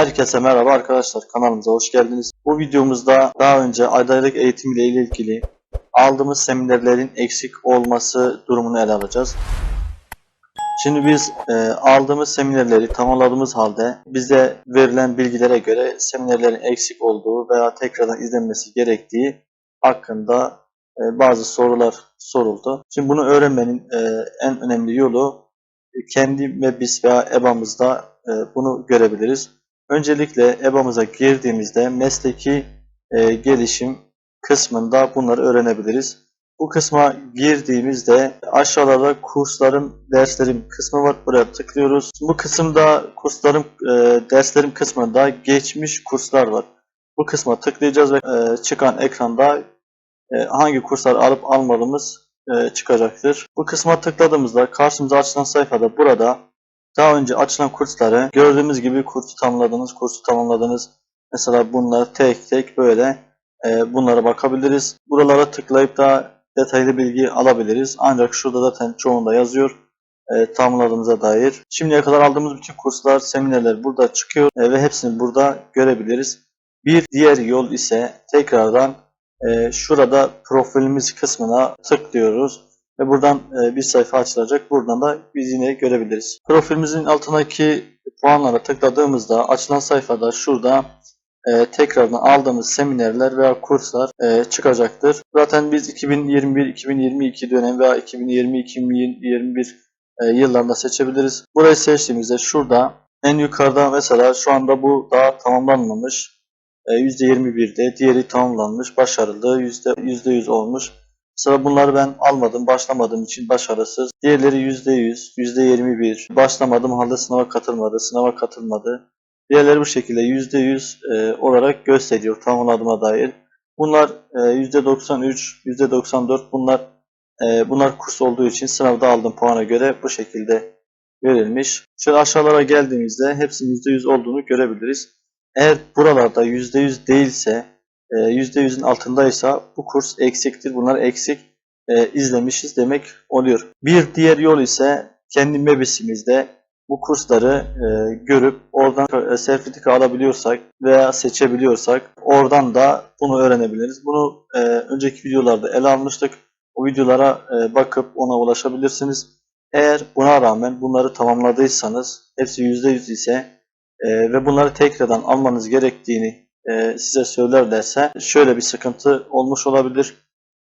Herkese merhaba arkadaşlar kanalımıza hoş geldiniz. Bu videomuzda daha önce adaylık eğitimiyle ilgili aldığımız seminerlerin eksik olması durumunu ele alacağız. Şimdi biz e, aldığımız seminerleri tamamladığımız halde bize verilen bilgilere göre seminerlerin eksik olduğu veya tekrardan izlenmesi gerektiği hakkında e, bazı sorular soruldu. Şimdi bunu öğrenmenin e, en önemli yolu e, kendi MEBIS veya EBA'mızda e, bunu görebiliriz. Öncelikle EBA'mıza girdiğimizde mesleki e, gelişim kısmında bunları öğrenebiliriz. Bu kısma girdiğimizde aşağıda kurslarım, derslerim kısmı var. Buraya tıklıyoruz. Bu kısımda kurslarım, e, derslerim kısmında geçmiş kurslar var. Bu kısma tıklayacağız ve e, çıkan ekranda e, hangi kurslar alıp almadığımız e, çıkacaktır. Bu kısma tıkladığımızda karşımıza açılan sayfada burada daha önce açılan kursları gördüğümüz gibi kursu tamamladınız, kursu tamamladınız. Mesela bunlar tek tek böyle e, bunlara bakabiliriz. Buralara tıklayıp da detaylı bilgi alabiliriz. Ancak şurada zaten çoğunda yazıyor e, tamamladığımıza dair. Şimdiye kadar aldığımız bütün kurslar, seminerler burada çıkıyor e, ve hepsini burada görebiliriz. Bir diğer yol ise tekrardan e, şurada profilimiz kısmına tıklıyoruz ve buradan e, bir sayfa açılacak. Buradan da biz yine görebiliriz. Profilimizin altındaki puanlara tıkladığımızda açılan sayfada şurada e, tekrardan aldığımız seminerler veya kurslar e, çıkacaktır. Zaten biz 2021-2022 dönem veya 2020-2021 e, yıllarında seçebiliriz. Burayı seçtiğimizde şurada en yukarıda mesela şu anda bu daha tamamlanmamış. E, %21'de diğeri tamamlanmış, başarılı, %, %100 olmuş. Mesela bunları ben almadım, başlamadığım için başarısız. Diğerleri %100, %21. Başlamadım halde sınava katılmadı, sınava katılmadı. Diğerleri bu şekilde %100 e, olarak gösteriyor tamamladığıma dair. Bunlar e, %93, %94 bunlar e, bunlar kurs olduğu için sınavda aldığım puana göre bu şekilde verilmiş. Şöyle aşağılara geldiğimizde hepsinin %100 olduğunu görebiliriz. Eğer buralarda %100 değilse, e, %100'ün altındaysa bu kurs eksiktir. Bunlar eksik e, izlemişiz demek oluyor. Bir diğer yol ise kendi mebisimizde bu kursları e, görüp oradan sertifika alabiliyorsak veya seçebiliyorsak oradan da bunu öğrenebiliriz. Bunu e, önceki videolarda ele almıştık. O videolara e, bakıp ona ulaşabilirsiniz. Eğer buna rağmen bunları tamamladıysanız hepsi %100 ise e, ve bunları tekrardan almanız gerektiğini e, size söylerlerse şöyle bir sıkıntı olmuş olabilir.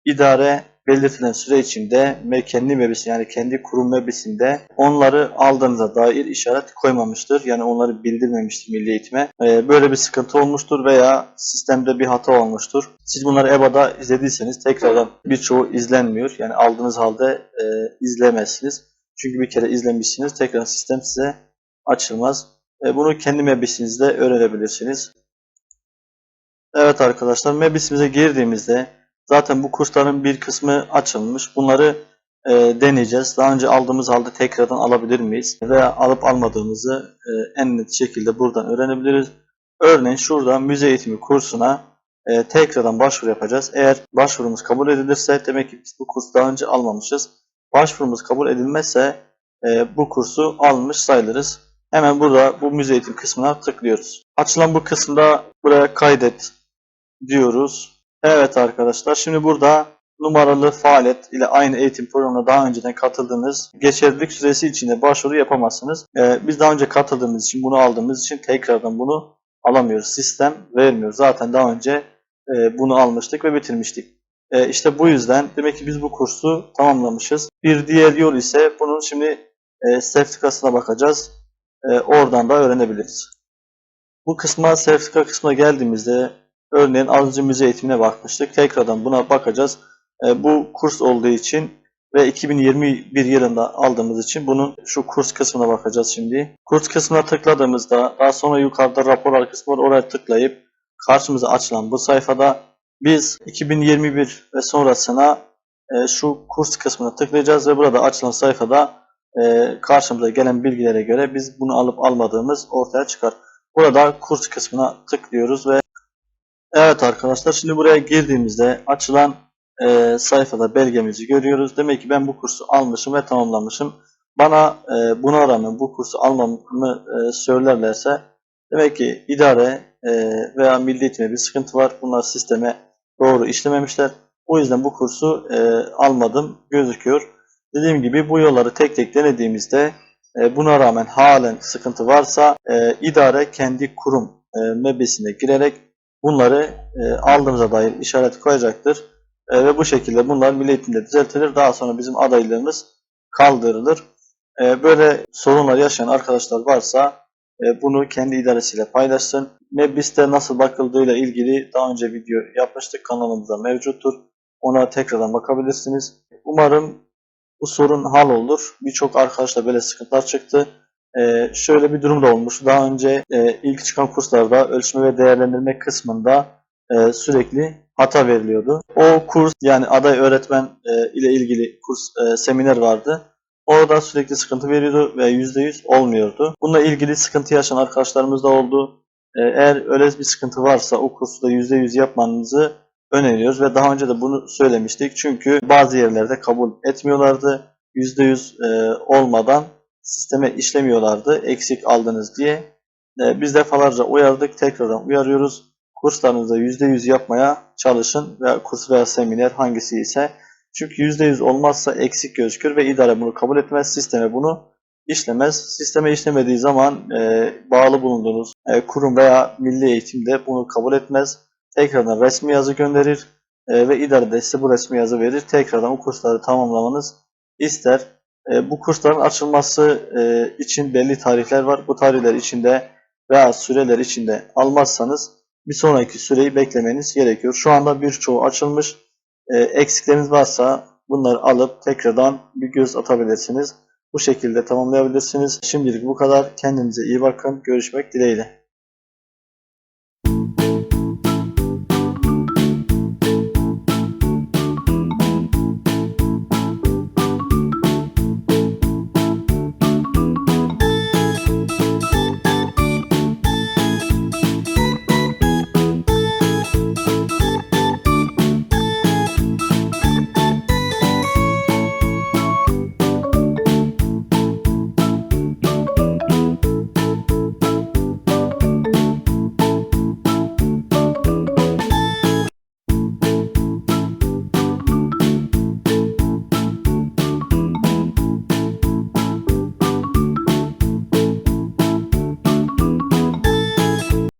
İdare belirtilen süre içinde kendi mebisi yani kendi kurum mebisinde onları aldığınıza dair işaret koymamıştır. Yani onları bildirmemiştir Milli Eğitim'e. Ee, böyle bir sıkıntı olmuştur veya sistemde bir hata olmuştur. Siz bunları EBA'da izlediyseniz tekrardan birçoğu izlenmiyor. Yani aldığınız halde e, izlemezsiniz. Çünkü bir kere izlemişsiniz. Tekrar sistem size açılmaz. E, bunu kendi mebisinizde öğrenebilirsiniz. Evet arkadaşlar mebisimize girdiğimizde Zaten bu kursların bir kısmı açılmış. Bunları e, deneyeceğiz. Daha önce aldığımız halde tekrardan alabilir miyiz? Veya alıp almadığımızı e, en net şekilde buradan öğrenebiliriz. Örneğin şurada müze eğitimi kursuna e, tekrardan başvuru yapacağız. Eğer başvurumuz kabul edilirse demek ki biz bu kursu daha önce almamışız. Başvurumuz kabul edilmezse e, bu kursu almış sayılırız. Hemen burada bu müze eğitim kısmına tıklıyoruz. Açılan bu kısımda buraya kaydet diyoruz. Evet arkadaşlar şimdi burada numaralı faaliyet ile aynı eğitim programına daha önceden katıldığınız geçerlilik süresi içinde başvuru yapamazsınız. Ee, biz daha önce katıldığımız için bunu aldığımız için tekrardan bunu alamıyoruz. Sistem vermiyor. Zaten daha önce e, bunu almıştık ve bitirmiştik. E, işte bu yüzden demek ki biz bu kursu tamamlamışız. Bir diğer yol ise bunun şimdi e, sertifikasına bakacağız. E, oradan da öğrenebiliriz. Bu kısma sertifika kısmına geldiğimizde Örneğin önce müze eğitimine bakmıştık. Tekrardan buna bakacağız. E, bu kurs olduğu için ve 2021 yılında aldığımız için bunun şu kurs kısmına bakacağız şimdi. Kurs kısmına tıkladığımızda daha sonra yukarıda raporlar kısmı var. Oraya tıklayıp karşımıza açılan bu sayfada biz 2021 ve sonrasına e, şu kurs kısmına tıklayacağız ve burada açılan sayfada e, karşımıza gelen bilgilere göre biz bunu alıp almadığımız ortaya çıkar. Burada kurs kısmına tıklıyoruz ve Evet arkadaşlar şimdi buraya girdiğimizde açılan e, sayfada belgemizi görüyoruz. Demek ki ben bu kursu almışım ve tamamlamışım. Bana e, buna rağmen bu kursu almamı e, söylerlerse Demek ki idare e, veya milli eğitimde bir sıkıntı var. Bunlar sisteme doğru işlememişler. O yüzden bu kursu e, almadım gözüküyor. Dediğim gibi bu yolları tek tek denediğimizde e, buna rağmen halen sıkıntı varsa e, idare kendi kurum e, mebesine girerek bunları e, aldığımıza dair işaret koyacaktır. E, ve bu şekilde bunlar milli eğitimde düzeltilir. Daha sonra bizim adaylarımız kaldırılır. E, böyle sorunlar yaşayan arkadaşlar varsa e, bunu kendi idaresiyle paylaşsın. Mebis'te nasıl bakıldığıyla ilgili daha önce video yapmıştık. Kanalımızda mevcuttur. Ona tekrardan bakabilirsiniz. Umarım bu sorun hal olur. Birçok arkadaşla böyle sıkıntılar çıktı. Ee, şöyle bir durum da olmuş. Daha önce e, ilk çıkan kurslarda ölçme ve değerlendirme kısmında e, sürekli hata veriliyordu. O kurs yani aday öğretmen e, ile ilgili kurs seminer vardı. Orada sürekli sıkıntı veriyordu ve %100 olmuyordu. Bununla ilgili sıkıntı yaşayan arkadaşlarımız da oldu. Eğer öyle bir sıkıntı varsa o kursu da %100 yapmanızı öneriyoruz ve daha önce de bunu söylemiştik. Çünkü bazı yerlerde kabul etmiyorlardı. %100 e, olmadan sisteme işlemiyorlardı. Eksik aldınız diye. E, biz defalarca uyardık. Tekrardan uyarıyoruz. Kurslarınızda %100 yapmaya çalışın veya kurs veya seminer hangisi ise. Çünkü %100 olmazsa eksik gözükür ve idare bunu kabul etmez. Sisteme bunu işlemez. Sisteme işlemediği zaman e, bağlı bulunduğunuz e, kurum veya milli eğitimde bunu kabul etmez tekrardan resmi yazı gönderir e, ve idare de size bu resmi yazı verir. Tekrardan o kursları tamamlamanız ister. E, bu kursların açılması e, için belli tarihler var. Bu tarihler içinde veya süreler içinde almazsanız bir sonraki süreyi beklemeniz gerekiyor. Şu anda birçoğu açılmış. E, eksikleriniz varsa bunları alıp tekrardan bir göz atabilirsiniz. Bu şekilde tamamlayabilirsiniz. Şimdilik bu kadar. Kendinize iyi bakın. Görüşmek dileğiyle.